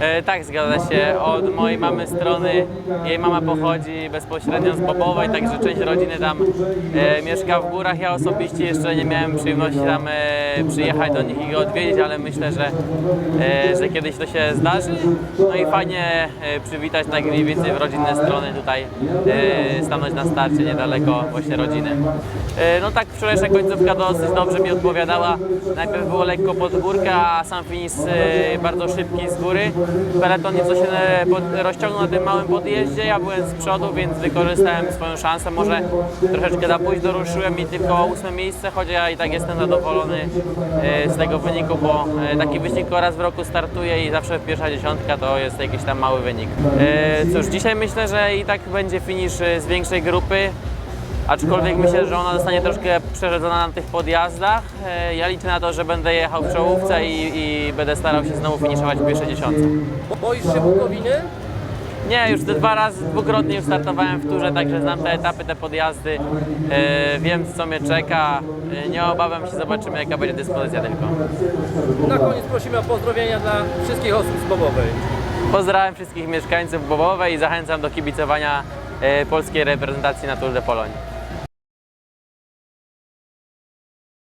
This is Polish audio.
E, tak, zgadza się. Od mojej mamy strony, jej mama pochodzi bezpośrednio z Bobowej, także część rodziny tam e, mieszka w górach. Ja osobiście jeszcze nie miałem przyjemności tam e, przyjechać do nich i go odwiedzić, ale myślę, że, e, że kiedyś to się zdarzy. No i fajnie e, przywitać tak mniej więcej w rodzinne strony tutaj, e, stanąć na starcie niedaleko właśnie rodziny. E, no tak, wczorajsza końcówka dosyć dobrze mi odpowiadała. Najpierw było lekko pod górkę, a sam finish e, bardzo szybki z góry. Peleton nieco się e, rozciągnął na tym małym podjeździe, ja byłem z przodu, więc wykorzystałem swoją szansę. Może troszeczkę za późno ruszyłem i tylko ósme miejsce, choć ja i tak jestem zadowolony e, z tego wyniku, bo e, taki wyścig raz w roku startuje i zawsze pierwsza dziesiątka to jest jakiś tam mały wynik. Cóż, dzisiaj myślę, że i tak będzie finish e, z większej grupy. Aczkolwiek myślę, że ona zostanie troszkę przerzedzona na tych podjazdach. E, Ja liczę na to, że będę jechał w czołówce i, i będę starał się znowu finiszować w pierwszej dziesiątce. Boisz się Bukowiny? Nie, już te dwa razy, dwukrotnie już startowałem w turze, także znam te etapy, te podjazdy. E, wiem, co mnie czeka. E, nie obawiam się, zobaczymy, jaka będzie dyspozycja tylko. Na koniec prosimy o pozdrowienia dla wszystkich osób z Bobowej. Pozdrawiam wszystkich mieszkańców Bobowej i zachęcam do kibicowania e, polskiej reprezentacji na Tour de Pologne.